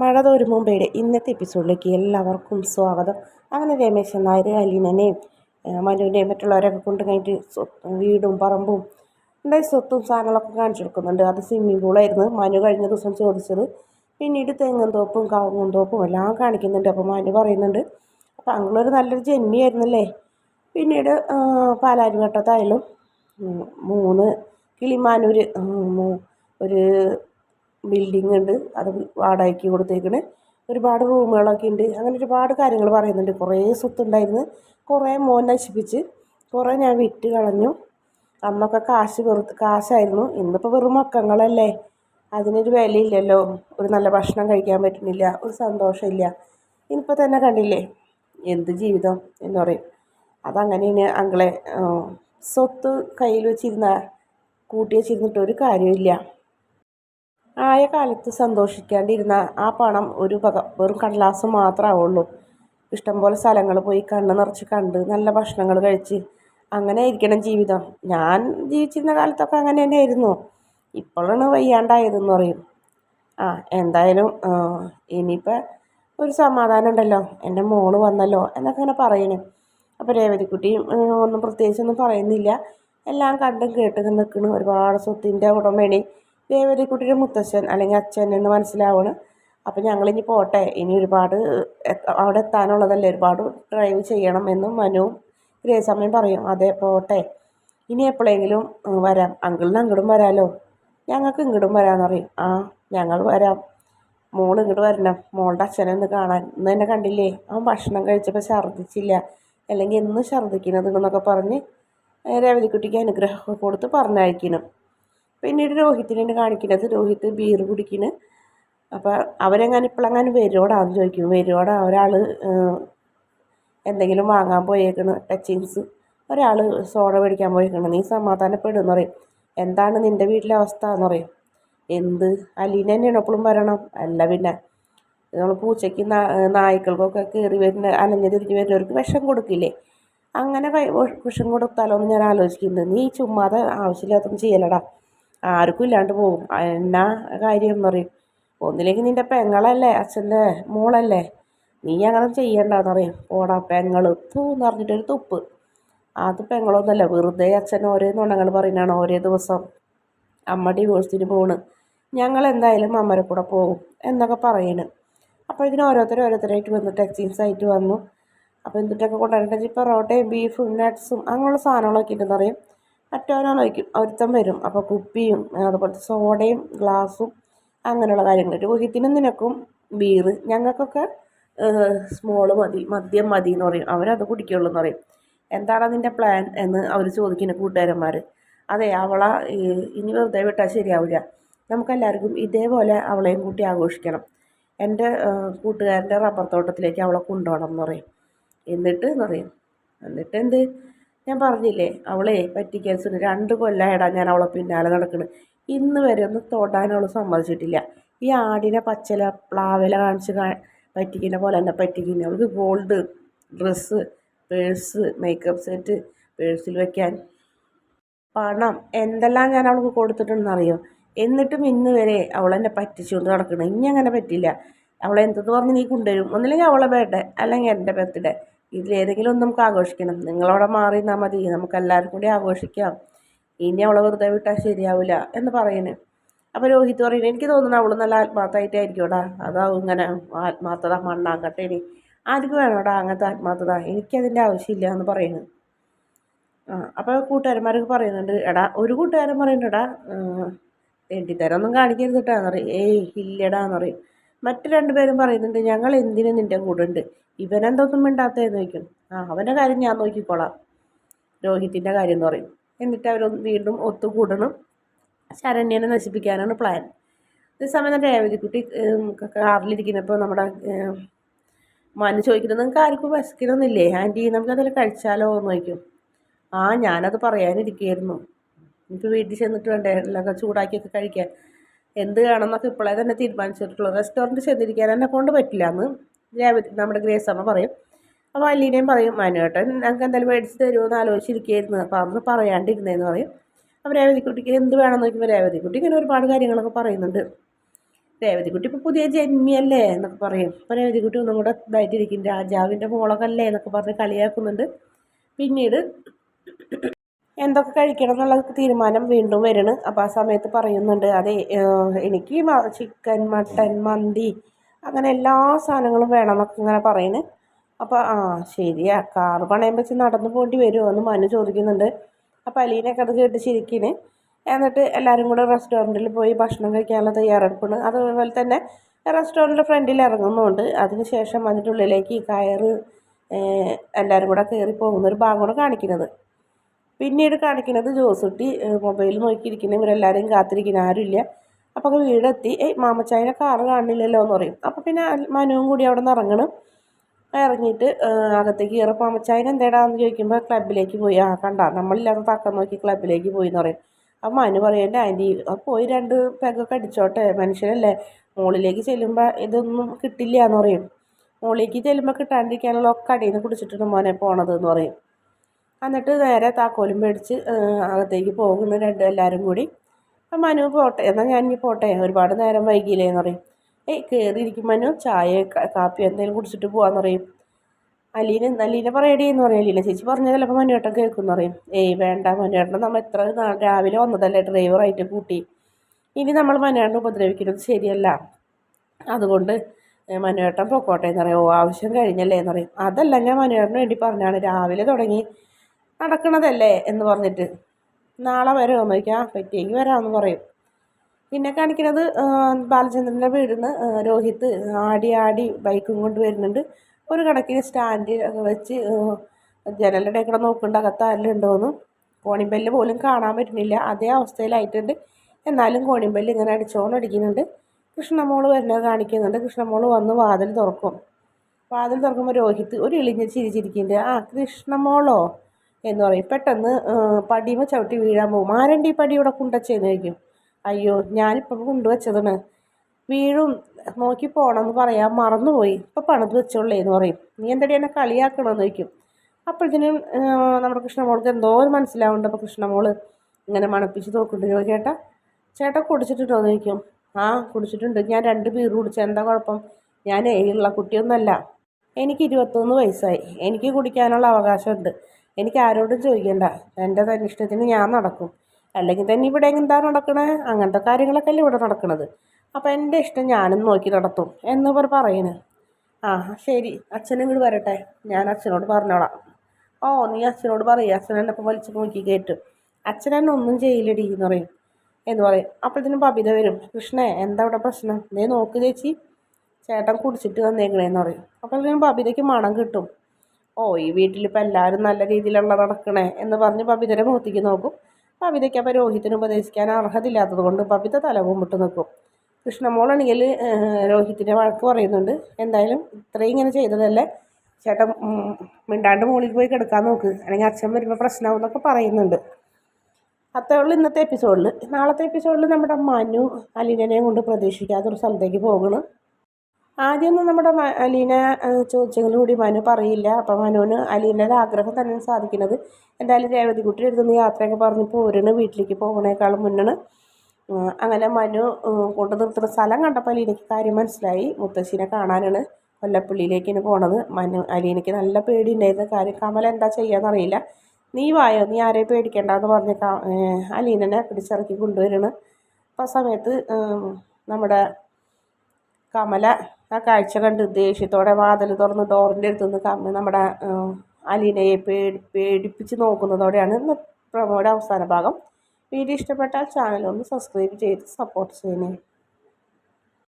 മഴ തോരും ഇന്നത്തെ എപ്പിസോഡിലേക്ക് എല്ലാവർക്കും സ്വാഗതം. അങ്ങനെ രമേശൻ നായർ അലീനനെയും മനുവിനെയും മറ്റുള്ളവരൊക്കെ കൊണ്ട് കഴിഞ്ഞിട്ട് വീടും പറമ്പും ഉണ്ടായി സ്വത്തും സാധനങ്ങളൊക്കെ കാണിച്ചു കൊടുക്കുന്നുണ്ട്. അത് സ്വിമ്മിംഗ് പൂളായിരുന്നു മനു കഴിഞ്ഞ ദിവസം ചോദിച്ചത് പിന്നീട് തെങ്ങും തോപ്പും കവുങ്ങും തോപ്പും എല്ലാം കാണിക്കുന്നുണ്ട്. അപ്പോൾ മനു പറയുന്നുണ്ട് അപ്പോൾ അങ്ങളൊരു നല്ലൊരു ജന്മിയായിരുന്നല്ലേ പിന്നീട് പാലാരിവട്ടത്തായാലും മൂന്ന് കിളിമാനൂർ ഒരു ബിൽഡിംഗ് ഉണ്ട് അത് വാടകയ്ക്ക് കൊടുത്തേക്കണ്. ഒരുപാട് റൂമുകളൊക്കെ ഉണ്ട്. അങ്ങനെ ഒരുപാട് കാര്യങ്ങൾ പറയുന്നുണ്ട്. കുറേ സ്വത്തുണ്ടായിരുന്നു. കുറേ മോൻ നശിപ്പിച്ച് കുറേ ഞാൻ വിറ്റ് കളഞ്ഞു. അന്നൊക്കെ കാശ് വെറുതെ കാശായിരുന്നു. ഇന്നിപ്പോൾ വെറും മക്കങ്ങളല്ലേ അതിനൊരു വിലയില്ലല്ലോ. ഒരു നല്ല ഭക്ഷണം കഴിക്കാൻ പറ്റുന്നില്ല. ഒരു സന്തോഷമില്ല. ഇനിയിപ്പോൾ തന്നെ കണ്ടില്ലേ? എന്ത് ജീവിതം എന്ന് പറയും. അതങ്ങനെയാണ് അങ്ങളെ സ്വത്ത് കയ്യിൽ വെച്ചിരുന്ന കൂട്ടി വെച്ചിരുന്നിട്ട് ഒരു കാര്യമില്ല ആയ കാലത്ത് സന്തോഷിക്കാണ്ടിരുന്ന ആ പണം ഒരു പക വെറും കടലാസ് മാത്രമാവുള്ളൂ ഇഷ്ടംപോലെ സ്ഥലങ്ങൾ പോയി കണ്ണ് നിറച്ച് കണ്ട് നല്ല ഭക്ഷണങ്ങൾ കഴിച്ച് അങ്ങനെ ആയിരിക്കണം ജീവിതം. ഞാൻ ജീവിച്ചിരുന്ന കാലത്തൊക്കെ അങ്ങനെ തന്നെ ആയിരുന്നു ഇപ്പോഴാണ് വയ്യാണ്ടായതെന്ന് പറയും. ആ എന്തായാലും ഇനിയിപ്പോൾ ഒരു സമാധാനം ഉണ്ടല്ലോ. എന്റെ മോൾ വന്നല്ലോ എന്നൊക്കെ അങ്ങനെ പറയണേ. അപ്പോൾ രേവതിക്കുട്ടിയും ഒന്നും പ്രത്യേകിച്ചൊന്നും പറയുന്നില്ല. എല്ലാം കണ്ടും കേട്ടും നിൽക്കുന്നു ഒരുപാട് സ്വത്തിന്റെ ഉടമേണി. ദേവതക്കുട്ടിയുടെ മുത്തശ്ശൻ അല്ലെങ്കിൽ അച്ഛൻ എന്ന് മനസ്സിലാവണ്. അപ്പോൾ ഞങ്ങളിനി പോട്ടെ. ഇനി ഒരുപാട് അവിടെ എത്താനുള്ളതല്ലേ? ഒരുപാട് ഡ്രൈവ് ചെയ്യണം എന്നും മനുവും ഗ്രേസമ്മയും പറയും. അതെ പോട്ടെ. ഇനി എപ്പോഴെങ്കിലും വരാം. അങ്കിളിന് അങ്ങോട്ടും വരാമല്ലോ ഞങ്ങൾക്ക് ഇങ്ങോട്ടും വരാമെന്ന് പറയും. ആ ഞങ്ങൾ വരാം. മോൾ ഇങ്ങോട്ട് വരണം. മോളുടെ അച്ഛനെ ഒന്ന് കാണാൻ. ഇന്ന് എന്നെ കണ്ടില്ലേ? അവൻ ഭക്ഷണം കഴിച്ചപ്പോൾ ഛർദ്ദിച്ചില്ല. അല്ലെങ്കിൽ എന്ന് ഛർദ്ദിക്കുന്നത് എന്നൊക്കെ പറഞ്ഞ് രവതിക്കുട്ടിക്ക് അനുഗ്രഹമൊക്കെ കൊടുത്ത് പറഞ്ഞയക്കണം. പിന്നീട് രോഹിത്തിനെ കാണിക്കുന്നത്. രോഹിത്ത് ബീർ കുടിക്കുന്നു അപ്പോൾ അവരെങ്ങനെ ഇപ്പോഴെങ്ങാനും വരുവോടാന്ന് ചോദിക്കും. വരുവോടാ? ഒരാൾ എന്തെങ്കിലും വാങ്ങാൻ പോയേക്കണ്. ടച്ചിങ്സ് ഒരാൾ സോഡ മേടിക്കാൻ പോയേക്കണം. നീ സമാധാനപ്പെടുമെന്ന് പറയും. എന്താണ് നിന്റെ വീട്ടിലെ അവസ്ഥ എന്ന് പറയും. എന്ത്? അലീന തന്നെയാണ് എപ്പോഴും വരണം? അല്ല പിന്നെ. നമ്മൾ പൂച്ചയ്ക്ക് നായ്ക്കൾക്കൊക്കെ കയറി വരുന്ന അലഞ്ഞു തിരിഞ്ഞ് വരുന്നവർക്ക് വിഷം കൊടുക്കില്ലേ? അങ്ങനെ വിഷം കൊടുത്താലോ എന്ന് ഞാൻ ആലോചിക്കുന്നത് നീ ചുമ്മാതെ ആവശ്യമില്ലാത്തൊന്നും ചെയ്യലടാ. ആർക്കും ഇല്ലാണ്ട് പോകും. എന്നാ കാര്യം പറയും. ഒന്നില്ലെങ്കിൽ നിന്റെ പെങ്ങളല്ലേ അച്ഛന്റെ മോളല്ലേ? നീ അങ്ങനെ ചെയ്യണ്ടെന്ന് പറയും. പോടാ പെങ്ങൾ തൂ എന്ന് പറഞ്ഞിട്ടൊരു തുപ്പ്. അത് പെങ്ങളൊന്നുമല്ല വെറുതെ അച്ഛൻ ഓരോ നുണങ്ങൾ പറയുന്നതാണ് ഓരോ ദിവസം. അമ്മ ഡിവോഴ്സിന് പോണ്. ഞങ്ങൾ എന്തായാലും അമ്മരെ കൂടെ പോകും എന്നൊക്കെ പറയുന്നു അപ്പോൾ ഇതിന് ഓരോരുത്തർ ഓരോരുത്തരായിട്ട് വന്നിട്ട് ടെക്സ്റ്റൈൽസ് ആയിട്ട് വന്നു. അപ്പോൾ എന്തിട്ടൊക്കെ കൊണ്ടുവരേണ്ടത്? പൊറോട്ടയും ബീഫും നട്ട്സും അങ്ങനെയുള്ള സാധനങ്ങളൊക്കെ ഉണ്ടെന്ന് പറയും. മറ്റവനാണ് വയ്ക്കും ഒരുത്തൻ വരും. അപ്പോൾ കുപ്പിയും അതുപോലത്തെ സോഡയും ഗ്ലാസും അങ്ങനെയുള്ള കാര്യങ്ങൾ. രോഹിത്തിനും നിനക്കും ബീറ് ഞങ്ങൾക്കൊക്കെ സ്മോൾ മതി മദ്യം മതി എന്ന് പറയും. അവരത് കുടിക്കുള്ളൂ എന്ന് പറയും. എന്താണ് അതിന്റെ പ്ലാൻ എന്ന് അവർ ചോദിക്കുന്ന കൂട്ടുകാരന്മാർ അതെ അവളെ ഇനി വെറുതെ വിട്ടാൽ ശരിയാവില്ല നമുക്കെല്ലാവർക്കും ഇതേപോലെ അവളെയും കൂട്ടി ആഘോഷിക്കണം. എന്റെ കൂട്ടുകാരന്റെ റബ്ബർ തോട്ടത്തിലേക്ക് അവളെ കൊണ്ടുപോകണം എന്ന് പറയും. എന്നിട്ട് എന്ന് പറയും. എന്നിട്ട് എന്ത് ഞാൻ പറഞ്ഞില്ലേ അവളെ പറ്റിക്കാൻ സുനി രണ്ട് കൊല്ലമായിടാ ഞാൻ അവളെ പിന്നാലെ നടക്കുന്നത് ഇന്ന് വരെ ഒന്ന് തൊടാൻ അവൾ സമ്മതിച്ചിട്ടില്ല. ഈ ആടിനെ പച്ചല പ്ലാവില കാണിച്ച് പറ്റിക്കുന്ന പോലെ തന്നെ പറ്റിക്കുന്ന അവൾക്ക് gold dress purse makeup set പേഴ്സിൽ വയ്ക്കാൻ പണം എന്തെല്ലാം ഞാൻ അവൾക്ക് കൊടുത്തിട്ടുണ്ടെന്നറിയോ എന്നിട്ടും ഇന്ന് വരെ അവളെന്നെ പറ്റിച്ചുകൊണ്ട് നടക്കണം. ഇനി അങ്ങനെ പറ്റില്ല. അവളെ എന്തെന്ന് പറഞ്ഞ് നീ കൊണ്ടുവരും. ഒന്നില്ലെങ്കിൽ അവളെ ബർത്ത്ഡേ അല്ലെങ്കിൽ എന്റെ ബർത്ത്ഡേ. ഇതിലേതെങ്കിലും ഒന്ന് നമുക്ക് ആഘോഷിക്കണം. നിങ്ങളവിടെ മാറി നിന്നാൽ മതി. നമുക്ക് എല്ലാവരും കൂടി ആഘോഷിക്കാം. ഇനി അവളെ വെറുതെ വിട്ടാൽ ശരിയാവില്ല എന്ന് പറയുന്നു അപ്പോൾ രോഹിത് പറയുന്നത് എനിക്ക് തോന്നുന്നു അവൾ നല്ല ആത്മാർത്ഥമായിട്ടായിരിക്കുംടാ അതാവും ഇങ്ങനെ ആത്മാർത്ഥത മണ്ണാക്കട്ടെ ഇനി. ആർക്ക് വേണോടാ അങ്ങനത്തെ ആത്മാർത്ഥത? എനിക്കതിന്റെ ആവശ്യമില്ല എന്ന് പറയുന്നു ആ അപ്പോൾ കൂട്ടുകാരന്മാരൊക്കെ പറയുന്നുണ്ട് എടാ ഒരു കൂട്ടുകാരൻ പറയുന്നുണ്ട് എടാ തെണ്ടിത്തരമൊന്നും കാണിക്കരുത് കേട്ടോ എന്ന് പറയും. ഏയ് ഇല്ലടാ എന്ന് പറയും. മറ്റു രണ്ടുപേരും പറയുന്നുണ്ട് ഞങ്ങൾ എന്തിനും നിന്റെ കൂടെ ഉണ്ട്. ഇവനെന്തൊന്നും മിണ്ടാത്തതെന്ന് ചോദിക്കും. ആ അവന്റെ കാര്യം ഞാൻ നോക്കിക്കോളാം. രോഹിത്തിന്റെ കാര്യം എന്ന് പറയും. എന്നിട്ട് അവർ വീണ്ടും ഒത്തുകൂടണം. ശരണ്യനെ നശിപ്പിക്കാനാണ് പ്ലാൻ അതേസമയം രേവതിക്കുട്ടി കാറിലിരിക്കുന്നപ്പോൾ നമ്മുടെ മനു ചോദിക്കുന്നത് നിങ്ങൾക്ക് ആർക്കും വിശക്കണമെന്നില്ലേ ആന്റി നമുക്കതിൽ കഴിച്ചാലോ? എന്ന് ചോദിക്കും. ആ ഞാനത് പറയാനിരിക്കുകയായിരുന്നു. എനിക്ക് വീട്ടിൽ ചെന്നിട്ട് വേണ്ടേ? എല്ലാം ചൂടാക്കിയൊക്കെ കഴിക്കാൻ. എന്ത് വേണമെന്നൊക്കെ ഇപ്പോഴേ തന്നെ തീരുമാനിച്ചിട്ടുള്ളൂ റെസ്റ്റോറന്റ് ചെന്നിരിക്കാൻ എന്നെ കൊണ്ട് പറ്റില്ല എന്ന് നമ്മുടെ ഗ്രേസ് അമ്മ പറയും. അപ്പോൾ അല്ലീനയും പറയും മാനുവേട്ടൻ ഞങ്ങൾക്ക് എന്തായാലും മേടിച്ച് തരുമോ എന്ന് ആലോചിച്ചിരിക്കുകയായിരുന്നു അപ്പോൾ അന്ന് പറയാണ്ടിരുന്നതെന്ന് പറയും. അപ്പോൾ രേവതിക്കുട്ടിക്ക് എന്ത് വേണമെന്ന് നോക്കുമ്പോൾ രേവതിക്കുട്ടി ഇങ്ങനെ ഒരുപാട് കാര്യങ്ങളൊക്കെ പറയുന്നുണ്ട്. രേവതിക്കുട്ടി ഇപ്പോൾ പുതിയ ജന്മിയല്ലേ എന്നൊക്കെ പറയും. അപ്പോൾ രേവതിക്കുട്ടി ഒന്നും കൂടെ ഇതായിട്ടിരിക്കും. രാജാവിന്റെ മോളൊക്കെ അല്ലേ എന്നൊക്കെ പറഞ്ഞ് കളിയാക്കുന്നുണ്ട്. പിന്നീട് എന്തൊക്കെ കഴിക്കണം എന്നുള്ള തീരുമാനം വീണ്ടും വരണം അപ്പോൾ ആ സമയത്ത് പറയുന്നുണ്ട് അതെ എനിക്ക് ചിക്കൻ മട്ടൻ മന്തി അങ്ങനെ എല്ലാ സാധനങ്ങളും വേണമെന്നൊക്കെ ഇങ്ങനെ പറയുന്നു അപ്പോൾ ആ ശരിയാ കാർ പണയം വെച്ച് നടന്നു പോകേണ്ടി വരുമോ എന്ന് മനു ചോദിക്കുന്നുണ്ട്. അപ്പോൾ അലീനൊക്കെ അത് കേട്ട് ശരിക്കിന് എന്നിട്ട് എല്ലാവരും കൂടെ റെസ്റ്റോറന്റിൽ പോയി ഭക്ഷണം കഴിക്കാനുള്ള തയ്യാറെടുപ്പാണ് അതുപോലെ തന്നെ റെസ്റ്റോറന്റിന്റെ ഫ്രണ്ടിൽ ഇറങ്ങുന്നുണ്ട്. അതിന് ശേഷം അതിന്റെ ഉള്ളിലേക്ക് ഈ കയറ് എല്ലാവരും കൂടെ കയറി പോകുന്ന ഒരു ഭാഗമാണ് കാണിക്കുന്നത്. പിന്നീട് കാണിക്കുന്നത് ജോസുട്ടി മൊബൈൽ നോക്കിയിരിക്കുന്ന. ഇവരെല്ലാവരെയും കാത്തിരിക്കുന്ന. ആരുമില്ല. അപ്പോൾ വീടെത്തി ഏയ് മാമച്ചായനെ കാറ് കാണില്ലല്ലോ എന്ന് പറയും. അപ്പോൾ പിന്നെ മനുവും കൂടി അവിടെ നിന്ന് ഇറങ്ങണം. ഇറങ്ങിയിട്ട് അകത്തേക്ക് കയറും. മാമച്ചായൻ എന്തേടാന്ന് ചോദിക്കുമ്പോൾ ക്ലബിലേക്ക് പോയി. ആ കണ്ട നമ്മളില്ലാത്ത തക്കം നോക്കി ക്ലബിലേക്ക് പോയി എന്ന് പറയും. അപ്പം മനു പറയും എന്റെ ആന്റി പോയി രണ്ട് പെഗൊക്കെ അടിച്ചോട്ടെ മനുഷ്യനല്ലേ. മുകളിലേക്ക് ചെല്ലുമ്പോൾ ഇതൊന്നും കിട്ടില്ല എന്ന് പറയും. മുകളിലേക്ക് ചെല്ലുമ്പോൾ കിട്ടാണ്ടിരിക്കാനുള്ള ഒക്കെ അടിയിൽ നിന്ന് കുടിച്ചിട്ടുണ്ട് മോനെ പോണത് എന്ന് പറയും. എന്നിട്ട് നേരെ താക്കോലും മേടിച്ച് അകത്തേക്ക് പോകുന്നു രണ്ടും എല്ലാവരും കൂടി. മനു പോട്ടെ എന്നാൽ ഞാൻ ഇനി പോട്ടെ ഒരുപാട് നേരം വൈകിയില്ലേ എന്ന് പറയും. ഏയ് കയറിയിരിക്കും മനു ചായ കാപ്പി എന്തെങ്കിലും കുടിച്ചിട്ട് പോകാമെന്ന് പറയും. അലീന അലീന പറയടി എന്ന് പറയും. അലീന ചേച്ചി പറഞ്ഞതല്ലേ ചിലപ്പോൾ മനുവേട്ടൻ കേൾക്കും പറയും. ഏയ് വേണ്ട മനുവേട്ടൻ നമ്മൾ എത്ര രാവിലെ വന്നതല്ലേ ഡ്രൈവറായിട്ട് കൂട്ടി. ഇനി നമ്മൾ മനുവേട്ടനെ ഉപദ്രവിക്കുന്നത് ശരിയല്ല. അതുകൊണ്ട് മനുവേട്ടൻ പൊക്കോട്ടെ എന്ന് പറയും. ഓ ആവശ്യം കഴിഞ്ഞല്ലേ എന്ന് പറയും. അതല്ല ഞാൻ മനുവേട്ടന് വേണ്ടി പറഞ്ഞാണ് രാവിലെ തുടങ്ങി നടക്കണതല്ലേ എന്ന് പറഞ്ഞിട്ട്. നാളെ വരുമോ ചോദിക്കാം പറ്റിയെങ്കിൽ വരാമെന്ന് പറയും. പിന്നെ കാണിക്കുന്നത് ബാലചന്ദ്രന്റെ വീടിന് രോഹിത് ആടി ആടി ബൈക്കും കൊണ്ട് വരുന്നുണ്ട്. ഒരു കണക്കിന് സ്റ്റാൻഡ് വെച്ച് ജനലിന്റെ കൂടെ നോക്കേണ്ട അകത്ത് ആരിലുണ്ടോയെന്ന് കോണിമ്പല്ല് പോലും കാണാൻ പറ്റുന്നില്ല. അതേ അവസ്ഥയിലായിട്ടുണ്ട്. എന്നാലും കോണിമ്പല്ല് ഇങ്ങനെ അടിച്ചുകൊണ്ടടിക്കുന്നുണ്ട് കൃഷ്ണമോൾ വരുന്നത് കാണിക്കുന്നുണ്ട്. കൃഷ്ണമോൾ വന്ന് വാതിൽ തുറക്കും. വാതിൽ തുറക്കുമ്പോൾ രോഹിത് ഒരു ഇളിഞ്ഞ് ചിരിച്ചിരിക്കുന്നുണ്ട്. ആ കൃഷ്ണമോളോ? എന്ന് പറയും. പെട്ടെന്ന് പടിമ ചവിട്ടി വീഴാൻ പോകും. ആരണ്ടി പടി ഇവിടെ കൊണ്ടുവച്ചേന്ന് ചോദിക്കും അയ്യോ ഞാനിപ്പോൾ കൊണ്ടുവച്ചതാണ്. വീഴും നോക്കി പോകണമെന്ന് പറയാൻ മറന്നുപോയി. ഇപ്പം പണിത് വെച്ചോളേ എന്ന് പറയും. നീ എന്തടി എന്നെ കളിയാക്കണമെന്ന് ചോദിക്കും. അപ്പോഴത്തേനും നമ്മുടെ കൃഷ്ണമോൾക്ക് എന്തോ മനസ്സിലാവുന്നുണ്ട്. അപ്പോൾ കൃഷ്ണമോൾ ഇങ്ങനെ മണപ്പിച്ച് നോക്കുന്നുണ്ട്. ചേട്ടാ ചേട്ടാ കുടിച്ചിട്ടുണ്ടോ? എന്ന് ചോദിക്കും. ആ കുടിച്ചിട്ടുണ്ട്. ഞാൻ രണ്ട് ബീർ കുടിച്ചു. എന്താ കുഴപ്പം? ഞാൻ ഏഴുള്ള കുട്ടിയൊന്നുമല്ല. എനിക്ക് ഇരുപത്തൊന്ന് വയസ്സായി. എനിക്ക് കുടിക്കാനുള്ള അവകാശമുണ്ട്. എനിക്ക് ആരോടും ചോദിക്കേണ്ട. എന്റെ തന്നിഷ്ടത്തിന് ഞാൻ നടക്കും. അല്ലെങ്കിൽ തന്നെ ഇവിടെ എന്താ നടക്കണേ? അങ്ങനത്തെ കാര്യങ്ങളൊക്കെ അല്ലേ ഇവിടെ നടക്കണത്. അപ്പോൾ എന്റെ ഇഷ്ടം ഞാനും നോക്കി നടത്തും എന്ന് ഇവർ പറയുന്നത് ആ ശരി. അച്ഛനും ഇങ്ങോട്ട് വരട്ടെ. ഞാൻ അച്ഛനോട് പറഞ്ഞോളാം. ഓ നീ അച്ഛനോട് പറയും. അച്ഛൻ എന്നെ ഇപ്പം വലിച്ചു നോക്കി കയറ്റും അച്ഛൻ എന്നെ ഒന്നും ചെയ്യില്ലടി എന്ന് പറയും. എന്ന് പറയും. അപ്പോഴത്തേനും ബബിത വരും. കൃഷ്ണേ എന്താ ഇവിടെ പ്രശ്നം? നീ നോക്ക് ചേച്ചി. ചേട്ടൻ കുടിച്ചിട്ട് വന്നേക്കണേന്ന് പറയും. അപ്പോഴത്തേനും ബബിതയ്ക്ക് മണം കിട്ടും. ഓ ഈ വീട്ടിലിപ്പോൾ എല്ലാവരും നല്ല രീതിയിലുള്ള നടക്കണേ എന്ന് പറഞ്ഞ് ബബിതരെ മുഖത്തേക്ക് നോക്കും. ബബിതയ്ക്ക് അപ്പോൾ രോഹിത്തിന് ഉപദേശിക്കാൻ അർഹതയില്ലാത്തത് കൊണ്ട് ബബിത തല കുമ്പിട്ട് നിൽക്കും കൃഷ്ണമോളാണെങ്കിൽ രോഹിത്തിന്റെ വഴക്ക് പറയുന്നുണ്ട്. എന്തായാലും ഇത്രയും ഇങ്ങനെ ചെയ്തതല്ലേ? ചേട്ടൻ മിണ്ടാണ്ട് മുകളിൽ പോയി കിടക്കാൻ നോക്ക്. അല്ലെങ്കിൽ അച്ഛൻ വരുമ്പോൾ പ്രശ്നമാവും എന്നൊക്കെ പറയുന്നുണ്ട്. അത്രേ ഉള്ളൂ ഇന്നത്തെ എപ്പിസോഡിൽ നാളത്തെ എപ്പിസോഡിൽ നമ്മുടെ മനു അലിനെയും കൊണ്ട് പ്രതീക്ഷിക്കാത്തൊരു സ്ഥലത്തേക്ക് പോകണം. ആദ്യമൊന്നും നമ്മുടെ അലീന ചോദിച്ചെങ്കിലും കൂടി മനു പറയില്ല. അപ്പം മനുവിന് അലീനയുടെ ആഗ്രഹം തന്നെ സാധിക്കുന്നത്. എന്തായാലും രേവതിക്കുട്ടി എഴുതുന്ന യാത്രയൊക്കെ പറഞ്ഞ് പോരണ് വീട്ടിലേക്ക് പോകണേക്കാളും മുന്നാണ്. അങ്ങനെ മനു കൊണ്ടു നിർത്തുന്ന സ്ഥലം കണ്ടപ്പോൾ അലീനയ്ക്ക് കാര്യം മനസ്സിലായി. മുത്തശ്ശിനെ കാണാനാണ് കൊല്ലപ്പള്ളിയിലേക്കാണ് പോണത്. മനു അലീനയ്ക്ക് നല്ല പേടി ഉണ്ടായിരുന്ന കാര്യം കമൽ എന്താ ചെയ്യാന്നറിയില്ല നീ വായോ? നീ ആരെയും പേടിക്കേണ്ടെന്ന് പറഞ്ഞ് അലീനനെ പിടിച്ചിറക്കി കൊണ്ടുവരണം അപ്പോൾ ആ സമയത്ത് നമ്മുടെ കമല ആ കാഴ്ച കണ്ട് ദേഷ്യത്തോടെ വാതിൽ തുറന്ന് ഡോറിന്റെ അടുത്ത് നിന്ന് കമ്മ നമ്മുടെ അലീനയെ പേടി പേടിപ്പിച്ച് നോക്കുന്നതോടെയാണ് ഇന്ന് പ്രമോയുടെ അവസാന ഭാഗം. വീഡിയോ ഇഷ്ടപ്പെട്ടാൽ ചാനൽ ഒന്ന് സബ്സ്ക്രൈബ് ചെയ്ത് സപ്പോർട്ട് ചെയ്യണേ.